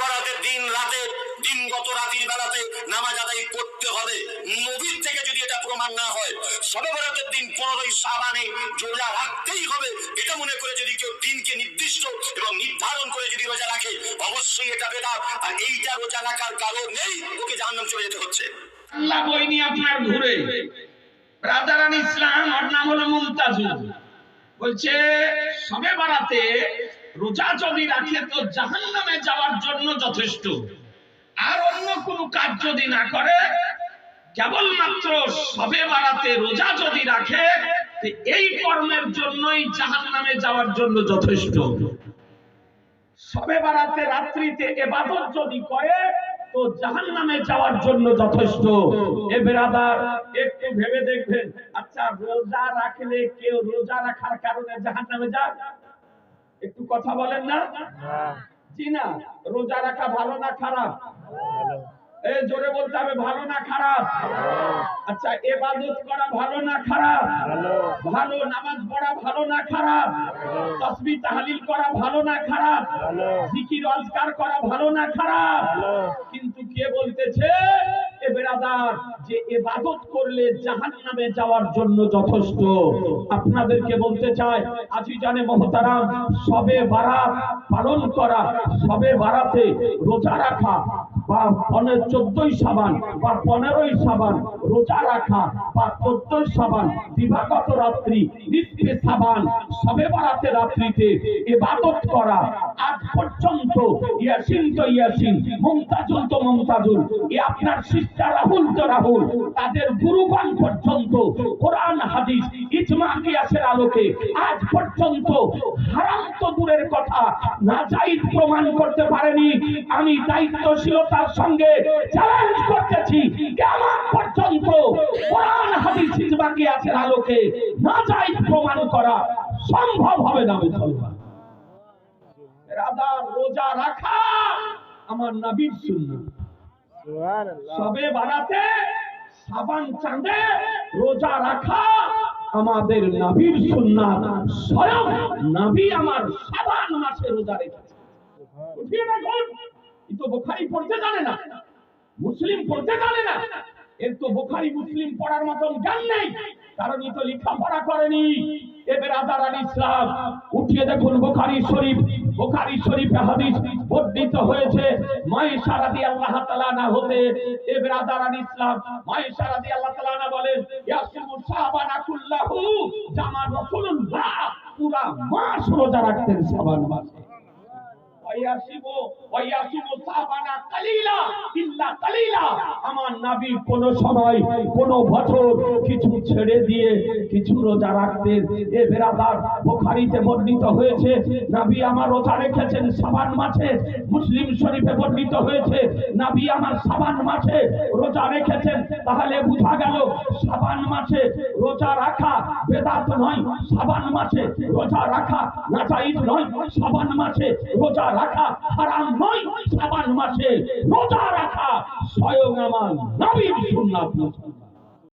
বরাতের দিন রাতে, দিনগত রাতির বেলাতে নামাজ আদায় করতে হবে। নবীর থেকে যদি এটা প্রমাণ না হয়, সবে বরাতের দিন পনেরোই সাবানে রোজা রাখতেই হবে। এটা মনে করে যদি কেউ দিনকে নির্দিষ্ট এবং নির্ধারণ করে যদি রোজা রাখে, অবশ্যই এটা বেদাত। আর এইটা রোজা রাখার কারণ নেই ওকে জাহান্নাম চলে যেতে হচ্ছে। আল্লাহ বই আপনার ঘুরে। রাজারান ইসলাম, ওর নাম হলো মুমতাজুল বলছে, সবে বারাতে রোজা যদি রাখে তো জাহান্নামে যাওয়ার জন্য যথেষ্ট। আর অন্য কোনো কাজ যদি না করে, কেবলমাত্র সবে বারাতে রোজা যদি রাখে এই কর্মের জন্যই জাহান্নামে যাওয়ার জন্য যথেষ্ট। সবে বারাতে রাত্রিতে এবাদত যদি করে, তো জাহান নামে যাওয়ার জন্য যথেষ্ট। এ বেরাদার, একটু ভেবে দেখবেন। আচ্ছা রোজা রাখলে কেউ রোজা রাখার কারণে জাহান নামে যায়? একটু কথা বলেন না? জি না রোজা রাখা ভালো না খারাপ? এ, জোরে বলতে হবে, ভালো না খারাপ? আচ্ছা এবাদত করা ভালো না খারাপ? ভালো, নামাজ পড়া ভালো না খারাপ? তসবি তাহলিল করা ভালো না খারাপ? জিকির, অজকার করা ভালো না খারাপ? কিন্তু কে বলতেছে? এ বেরাদার, যে এবাদত করলে জাহান নামে যাওয়ার জন্য যথেষ্ট। আপনাদেরকে বলতে চাই আজি জানে মহতারাম, সবে পালন করা, সবে বারাতে রোজা রাখা, বা পনেরো চোদ্দই সাবান, বা পনেরোই সাবান রোজা রাখা, বা চোদ্দই সাবান দিবাগত রাত্রি, নিত্যে সাবান, সবে বারাতে রাত্রিতে ইবাদত করা আজ পর্যন্ত ইয়াসিন তো ইয়াসিন, মুমতাজুল তো মুমতাজুল। এ আপনার রাহুল তো রাহুল। তাদের গুরুগণ পর্যন্ত কোরআন, হাদিস, ইজমা, কিয়াসের আলোকে আজ পর্যন্ত হারাম তো দূরের কথা প্রমাণ করতে পারেনি। আমি দায়িত্বশীলতার সঙ্গে চ্যালেঞ্জ করতেছি কেমন পর্যন্ত কোরআন, হাদিস, ইজমা, কিয়াসের আলোকে নাজাইজ প্রমাণ করা সম্ভব হবে না রাদা রোজা রাখা আমার নবীর সুন্নাত সবে বাড়াতে সাবান চাঁদে রোজা রাখা আমাদের নবীর সুন্নাত স্বয়ং নবী আমার সাবান মাসে রোজা রেখেছে। উঠিয়ে দেখুন তো বোখারি পড়তে জানে না মুসলিম পড়তে জানে না। এর তো বোখারি মুসলিম পড়ার মতন জ্ঞান নেই কারণ ই তো লেখাপড়া করেনি। এবার আদার আল ইসলাম উঠিয়ে দেখুন বোখারি শরীফ শরীফে হাদিস বর্ণিত হয়েছে। মাই সারাদি আল্লাহ তাআলা না হতে এ আল ইসলাম সারাদি আল্লাহ তাআলা না বলেন ইয়াসুমু সাহাবানা কুল্লাহু, জামা রাসূলুল্লাহ, পুরা মাস রোজা রাখতেন সাবান মাসে। আমার নবী সময় বছর কিছু ছেড়ে দিয়ে, কিছু রোজা বর্ণিত হয়েছে, নবী আমার সাবান মাসে মুসলিম শরীফে বর্ণিত হয়েছে, নাবি আমার সাবান মাসে রোজা রেখেছেন, তাহলে বুঝা গেল সাবান মাসে রোজা রাখা বেদাত নয়, সাবান মাসে রোজা রাখা নাজাইজ নয়, সাবান মাসে রোজা রাখা হারাম নয়, সাবান মাসে রোজা রাখা স্বয়ং আমার নবীর সুন্নাত